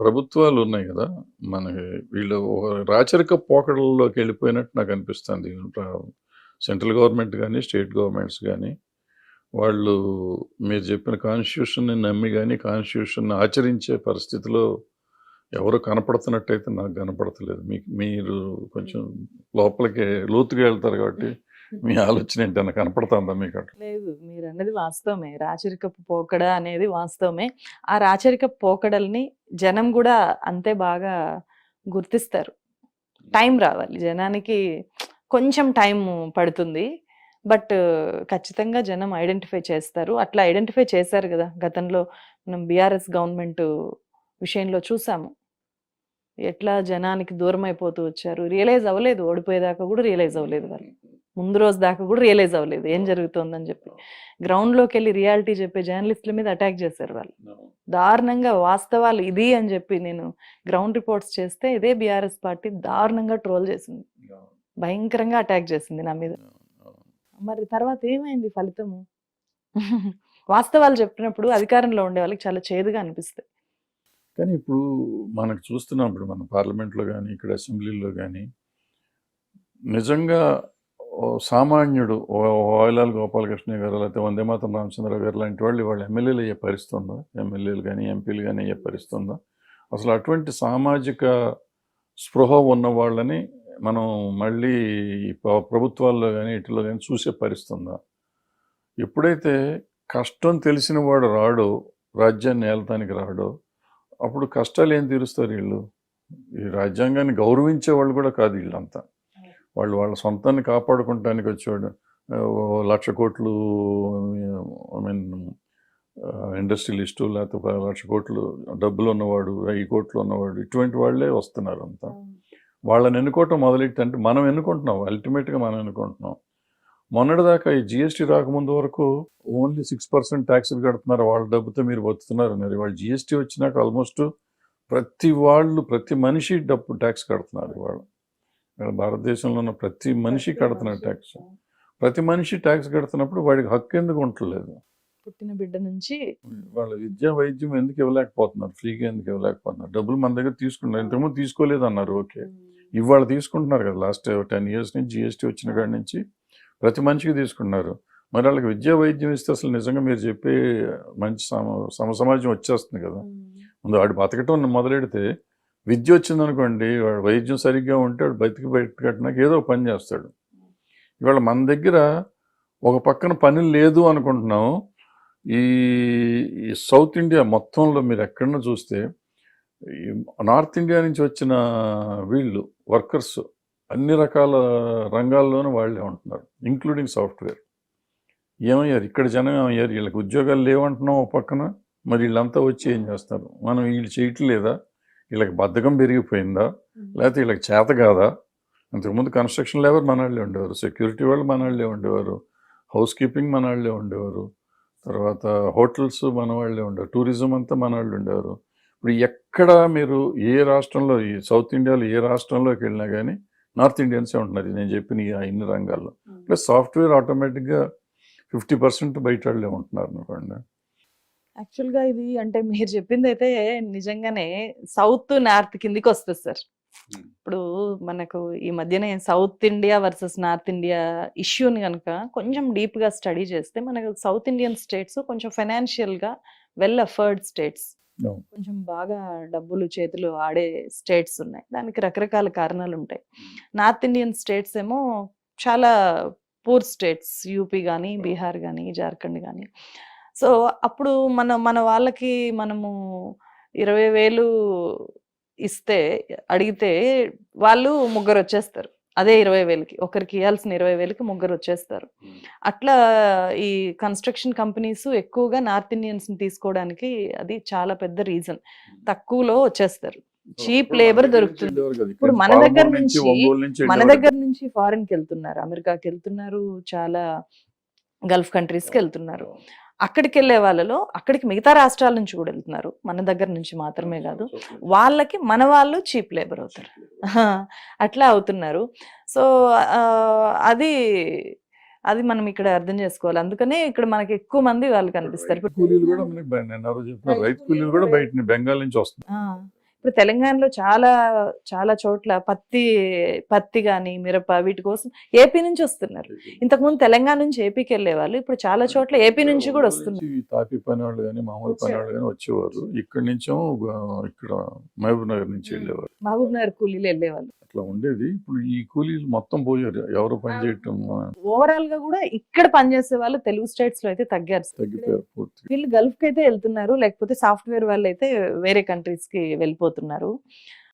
ప్రభుత్వాలు ఉన్నాయి కదా. మనకి వీళ్ళు రాచరిక పోకడల్లోకి వెళ్ళిపోయినట్టు నాకు అనిపిస్తుంది. సెంట్రల్ గవర్నమెంట్ కానీ స్టేట్ గవర్నమెంట్స్ కానీ వాళ్ళు మీరు చెప్పిన కాన్స్టిట్యూషన్ని నమ్మి కానీ కాన్స్టిట్యూషన్ ఆచరించే పరిస్థితిలో ఎవరు కనపడుతున్నట్టయితే నాకు కనపడతలేదు. మీకు మీరు కొంచెం లోపలికి లోతుగా వెళ్తారు కాబట్టి మీ ఆలోచన ఏంటన్నా కనపడుతుందా మీకు లేదు మీరు అన్నది వాస్తవమే. రాచరికపు పోకడ అనేది వాస్తవమే. ఆ రాచరిక పోకడల్ని జనం కూడా అంతే బాగా గుర్తిస్తారు. టైం రావాలి. జనానికి కొంచెం టైం పడుతుంది. బట్ ఖచ్చితంగా జనం ఐడెంటిఫై చేస్తారు. అట్లా ఐడెంటిఫై చేశారు కదా. గతంలో మనం బీఆర్ఎస్ గవర్నమెంట్ విషయంలో చూసాము. ఎట్లా జనానికి దూరం అయిపోతూ వచ్చారు? రియలైజ్ అవ్వలేదు. ఓడిపోయేదాకా కూడా రియలైజ్ అవ్వలేదు వాళ్ళు. ముందు రోజు దాకా కూడా రియలైజ్ అవ్వలేదు. ఏం జరుగుతోందని చెప్పి. గ్రౌండ్లోకి వెళ్ళి రియాలిటీ చెప్పే జర్నలిస్టుల మీద అటాక్ చేశారు వాళ్ళు. దారుణంగా వాస్తవాలు ఇది అని చెప్పి నేను గ్రౌండ్ రిపోర్ట్స్ చేస్తే ఇదే బీఆర్ఎస్ పార్టీ దారుణంగా ట్రోల్ చేసింది. భయంకరంగా అటాక్ చేసింది నా మీద. మరి తర్వాత ఏమైంది ఫలితము? వాస్తవాలు చెప్పినప్పుడు అధికారంలో ఉండే వాళ్ళకి చాలా చేదుగా అనిపిస్తాయి. కానీ ఇప్పుడు మనకు చూస్తున్నాం ఇప్పుడు మన పార్లమెంట్లో కానీ ఇక్కడ అసెంబ్లీలో కానీ నిజంగా సామాన్యుడు ఓ వాయిలాల్ గోపాలకృష్ణ గారు లేకపోతే వందే మాతం రామచంద్రరావు గారు లాంటి వాళ్ళు వాళ్ళు ఎమ్మెల్యేలు అయ్యే పరిస్థితి ఎమ్మెల్యేలు కానీ ఎంపీలు కానీ అయ్యే పరిస్థితి అసలు అటువంటి సామాజిక స్పృహ ఉన్న వాళ్ళని మనం మళ్ళీ ఈ ప్రభుత్వాల్లో కానీ ఇటులో కానీ చూసే పరిస్థితి ఉందా? ఎప్పుడైతే కష్టం తెలిసిన వాడు రాడు రాజ్యాన్ని ఏలటానికి రాడో అప్పుడు కష్టాలు ఏం తీరుస్తారు వీళ్ళు? ఈ రాజ్యాంగాన్ని గౌరవించే వాళ్ళు కూడా కాదు వీళ్ళంతా. వాళ్ళు వాళ్ళ సొంతాన్ని కాపాడుకుంటానికి వచ్చేవాడు. లక్ష కోట్లు ఐ మీన్ ఇండస్ట్రియలిస్టు లేకపోతే ఒక లక్ష కోట్లు డబ్బులు ఉన్నవాడు వెయ్యి కోట్లు ఉన్నవాడు ఇటువంటి వాళ్ళే వస్తున్నారు అంతా. వాళ్ళని ఎన్నుకోవటం మొదలెట్టంటే మనం ఎన్నుకుంటున్నాం అల్టిమేట్గా మనం ఎన్నుకుంటున్నాం. మొన్నటిదాకా ఈ జిఎస్టీ రాకముందు వరకు ఓన్లీ సిక్స్ పర్సెంట్ ట్యాక్సులు కడుతున్నారు వాళ్ళ డబ్బుతో మీరు బతుకుతున్నారు మరి వాళ్ళు జిఎస్టీ వచ్చినాక ఆల్మోస్ట్ ప్రతి వాళ్ళు ప్రతి మనిషి డబ్బు ట్యాక్స్ కడుతున్నారు వాళ్ళు ఇక్కడ భారతదేశంలో ఉన్న ప్రతి మనిషి కడుతున్నారు ట్యాక్స్ ప్రతి మనిషి ట్యాక్స్ కడుతున్నప్పుడు వాడికి హక్కు ఎందుకు ఉండట్లేదు? పుట్టిన బిడ్డ నుంచి వాళ్ళ విద్య వైద్యం ఎందుకు ఇవ్వలేకపోతున్నారు? ఫ్రీగా ఎందుకు ఇవ్వలేకపోతున్నారు? డబ్బులు మన దగ్గర తీసుకున్నారు. ఇంతకుముందు తీసుకోలేదు అన్నారు ఓకే. ఇవాళ తీసుకుంటున్నారు కదా. లాస్ట్ టెన్ ఇయర్స్ నుంచి జిఎస్టీ వచ్చిన కాడి నుంచి ప్రతి మనిషికి తీసుకున్నారు మరి వాళ్ళకి విద్యా వైద్యం ఇస్తే అసలు నిజంగా మీరు చెప్పే మంచి సమ సమ సమాజం వచ్చేస్తుంది కదా. ముందు వాడు బతకటం మొదలెడితే విద్య వచ్చిందనుకోండి వాడు వైద్యం సరిగ్గా ఉంటే వాడు బతికి బయట ఏదో పని చేస్తాడు. ఇవాళ మన దగ్గర ఒక పక్కన పని లేదు అనుకుంటున్నాం. ఈ సౌత్ ఇండియా మొత్తంలో మీరు ఎక్కడన్నా చూస్తే ఈ నార్త్ ఇండియా నుంచి వచ్చిన వీళ్ళు వర్కర్స్ అన్ని రకాల రంగాల్లోనూ వాళ్ళే ఉంటున్నారు ఇంక్లూడింగ్ సాఫ్ట్వేర్. ఏమయ్యారు? ఇక్కడ జనం ఏమయ్యారు? వీళ్ళకి ఉద్యోగాలు లేవంటున్నాం ఒక పక్కన మరి వీళ్ళంతా వచ్చి ఏం చేస్తారు? మనం వీళ్ళు చేయట్లేదా? వీళ్ళకి బద్ధకం పెరిగిపోయిందా? లేకపోతే వీళ్ళకి చేత కాదా? అంతకుముందు కన్స్ట్రక్షన్ లేబర్ మన వాళ్ళే ఉండేవారు? సెక్యూరిటీ వాళ్ళు మన వాళ్ళే ఉండేవారు. హౌస్ కీపింగ్ మన వాళ్ళే ఉండేవారు. తర్వాత హోటల్స్ మన వాళ్ళే ఉండేవారు. టూరిజం అంతా మన వాళ్ళు ఉండేవారు. ఇప్పుడు ఎక్కడ మీరు ఏ రాష్ట్రంలో ఈ సౌత్ ఇండియాలో ఏ రాష్ట్రంలోకి వెళ్ళినా కానీ నార్త్ ఇండియన్సే ఉంటున్నారు. నేను చెప్పిన ఈ ఇన్ని రంగాల్లో. ప్లస్ సాఫ్ట్వేర్ ఆటోమేటిక్గా ఫిఫ్టీ పర్సెంట్ బయట వాళ్ళే ఉంటున్నారు అనుకోండి. యాక్చువల్గా ఇది అంటే మీరు చెప్పింది అయితే నిజంగానే సౌత్ నార్త్ కిందికి వస్తుంది సార్. ఇప్పుడు మనకు ఈ మధ్యనే South India versus North India ఇష్యూని కనుక కొంచెం డీప్గా స్టడీ చేస్తే మనకు సౌత్ ఇండియన్ స్టేట్స్ కొంచెం ఫైనాన్షియల్గా వెల్ అఫర్డ్ స్టేట్స్. కొంచెం బాగా డబ్బులు చేతులు ఆడే స్టేట్స్ ఉన్నాయి. దానికి రకరకాల కారణాలు ఉంటాయి. నార్త్ ఇండియన్ స్టేట్స్ ఏమో చాలా పూర్ స్టేట్స్ యూపీ కానీ బీహార్ కానీ జార్ఖండ్ కానీ సో అప్పుడు మన మన వాళ్ళకి మనము ఇరవై వేలు ఇస్తే అడిగితే వాళ్ళు ముగ్గురు వచ్చేస్తారు అదే ఇరవై వేలకి. ఒకరికి ఇవ్వాల్సిన ఇరవై వేలకి ముగ్గురు వచ్చేస్తారు అట్లా ఈ కన్స్ట్రక్షన్ కంపెనీస్ ఎక్కువగా నార్త్ ఇండియన్స్ని తీసుకోవడానికి అది చాలా పెద్ద రీజన్. తక్కువలో వచ్చేస్తారు. చీప్ లేబర్ దొరుకుతుంది ఇప్పుడు మన దగ్గర నుంచి- మన దగ్గర నుంచి ఫారెన్కి వెళ్తున్నారు అమెరికాకి వెళ్తున్నారు చాలా గల్ఫ్ కంట్రీస్కి వెళ్తున్నారు అక్కడికి వెళ్ళే వాళ్ళలో అక్కడికి మిగతా రాష్ట్రాల నుంచి కూడా వెళ్తున్నారు. మన దగ్గర నుంచి మాత్రమే కాదు. వాళ్ళకి మన వాళ్ళు చీప్ లేబర్ అవుతారు. అట్లా అవుతున్నారు. సో అది అది మనం ఇక్కడ అర్థం చేసుకోవాలి. అందుకనే ఇక్కడ మనకి ఎక్కువ మంది వాళ్ళు కనిపిస్తారు. కూలీలు కూడా రైతు కూలీలు బయట బెంగాల్ నుంచి ఇప్పుడు తెలంగాణలో చాలా చాలా చోట్ల పత్తి పత్తి కానీ మిరప వీటి కోసం ఏపీ నుంచి వస్తున్నారు. ఇంతకుముందు తెలంగాణ నుంచి ఏపీకి వెళ్ళే వాళ్ళు ఇప్పుడు చాలా చోట్ల ఏపీ నుంచి కూడా వస్తున్నారు. తాపి పని వాళ్ళు కానీ మామూలు పని వాళ్ళు కానీ వచ్చేవారు. ఇక్కడి నుంచో ఇక్కడ మహబూబ్ నగర్ నుంచి వెళ్ళేవారు. మహబూబ్ నగర్ కూలీలు వెళ్ళేవాళ్ళు. అట్లా ఉండేది. ఇప్పుడు ఈ కూలీలు మొత్తం పోయారు. ఎవరు పని చేయటం ఓవరాల్గా కూడా ఇక్కడ పనిచేసే వాళ్ళు తెలుగు స్టేట్స్లో అయితే తగ్గారు. తగ్గిపోయారు వీళ్ళు గల్ఫ్కి అయితే వెళ్తున్నారు. లేకపోతే సాఫ్ట్వేర్ వాళ్ళు అయితే వేరే కంట్రీస్కి వెళ్ళిపోతున్నారు.